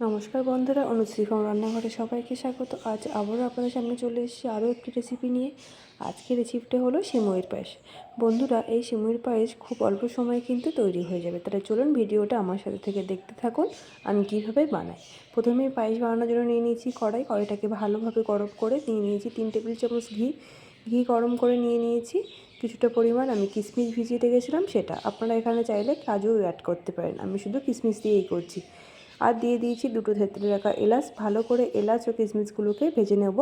নমস্কার বন্ধুরা, অনুশ্রী ফ্রম রান্নাঘরে সবাইকে স্বাগত। আজ আবারও আপনাদের সামনে চলে এসেছি আরও একটি রেসিপি নিয়ে। আজকের রেসিপিটা হলো সিমইয়ের পায়েস। বন্ধুরা, এই সিমইয়ের পায়েস খুব অল্প সময়ে কিন্তু তৈরি হয়ে যাবে। তাহলে চলুন ভিডিওটা আমার সাথে থেকে দেখতে থাকুন, আমি কীভাবে বানাই। প্রথমে পায়েস বানানোর জন্য নিয়ে নিয়েছি কড়াই। কড়াইটাকে ভালোভাবে গরম করে নিয়ে নিয়েছি তিন টেবিল চামচ ঘি। ঘি গরম করে নিয়ে নিয়েছি। কিছুটা পরিমাণ আমি কিশমিশ ভিজিয়ে রেখেছিলাম সেটা। আপনারা এখানে চাইলে কাজু অ্যাড করতে পারেন। আমি শুধু কিশমিশ দিয়েই করছি। আর দিয়ে দিয়েছি দুটো থেতলে রাখা এলাচ। ভালো করে এলাচ ও কিশমিশগুলোকে ভেজে নেব।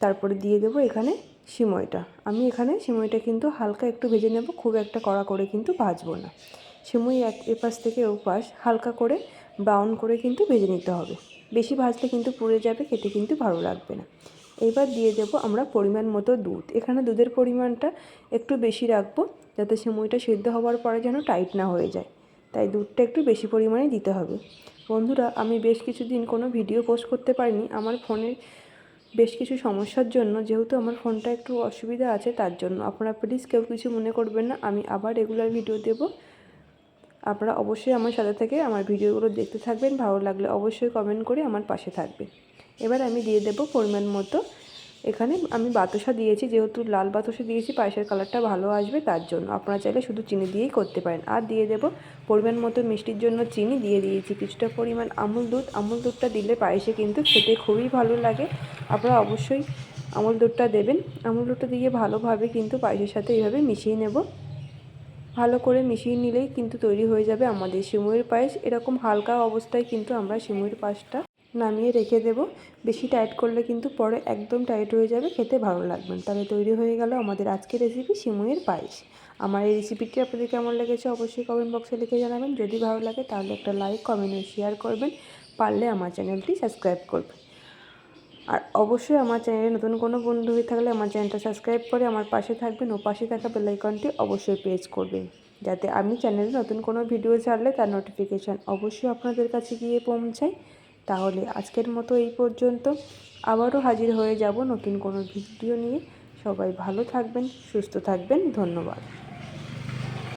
তারপরে দিয়ে দেবো এখানে সিমইটা আমি এখানে সিমইটা কিন্তু হালকা একটু ভেজে নেব, খুব একটা কড়া করে কিন্তু ভাজবো না। সিমই এক এপাশ থেকে ওপাশ হালকা করে ব্রাউন করে কিন্তু ভেজে নিতে হবে। বেশি ভাজলে কিন্তু পুড়ে যাবে, খেতে কিন্তু ভালো লাগবে না। এবার দিয়ে দেব আমরা পরিমাণ মতো দুধ। এখানে দুধের পরিমাণটা একটু বেশি রাখব, যাতে সিমইটা সিদ্ধ হওয়ার পরে যেন টাইট না হয়ে যায়। তাই দুধটা একটু বেশি পরিমাণে দিতে হবে। বন্ধুরা, আমি বেশ কিছুদিন কোনো ভিডিও পোস্ট করতে পারিনি। আমার ফোনের বেশ কিছু সমস্যার জন্য, যেহেতু আমার ফোনটা একটু অসুবিধা আছে, তার জন্য আপনারা প্লিজ কেউ কিছু মনে করবেন না। আমি আবার রেগুলার ভিডিও দেব। আপনারা অবশ্যই আমার সাথে থেকে আমার ভিডিওগুলো দেখতে থাকবেন। ভালো লাগলে অবশ্যই কমেন্ট করে আমার পাশে থাকবে এবার আমি দিয়ে দেব পরিমাণ মতো এখানে আমি বাতাসা দিয়েছি, যেহেতু লাল বাতাসা দিয়েছি, পায়েসের কালারটা ভালো আসবে তার জন্য। আপনারা চাইলে শুধু চিনি দিয়েই করতে পারেন। আর দিয়ে দেব পরিমাণ মতো মিষ্টির জন্য চিনি। দিয়ে দিয়েছি কিছুটা পরিমাণ আমুল দুধ। আমুল দুধটা দিলে পায়েসে কিন্তু খেতে খুবই ভালো লাগে। আপনারা অবশ্যই আমুল দুধটা দেবেন। আমুল দুধটা দিয়ে ভালোভাবে কিন্তু পায়েসের সাথে এইভাবে মিশিয়ে নেব। ভালো করে মিশিয়ে নিলেই কিন্তু তৈরি হয়ে যাবে আমাদের সিমুয়ের পায়েস। এরকম হালকা অবস্থায় কিন্তু আমরা সিমুয়ের পায়েসটা নামিয়ে রেখে দেব। বেশি টাইট করলে কিন্তু পরে একদম টাইট হয়ে যাবে, খেতে ভালো লাগবে তাহলে তৈরি হয়ে গেল আমাদের আজকের রেসিপি সিমুইয়ের পায়েস। আমার এই রেসিপিটি আপনাদের কেমন লেগেছে অবশ্যই কমেন্ট বক্সে লিখে জানাবেন। যদি ভালো লাগে তাহলে একটা লাইক কমেন্ট ও শেয়ার করবেন। পারলে আমার চ্যানেলটি সাবস্ক্রাইব করবেন। আর অবশ্যই আমার চ্যানেলে নতুন কোনো বন্ধু হয়ে থাকলে আমার চ্যানেলটা সাবস্ক্রাইব করে আমার পাশে থাকবেন। ও পাশে থাকা বেলাইকনটি অবশ্যই পেজ করবেন। যাতে আমি চ্যানেলে নতুন কোনো ভিডিও ছাড়লে তার নোটিফিকেশান অবশ্যই আপনাদের কাছে গিয়ে পৌঁছায়। তাহলে আজকের মতো এই পর্যন্ত। আবারও হাজির হয়ে যাব নতুন কোনো ভিডিও নিয়ে। সবাই ভালো থাকবেন, সুস্থ থাকবেন। ধন্যবাদ।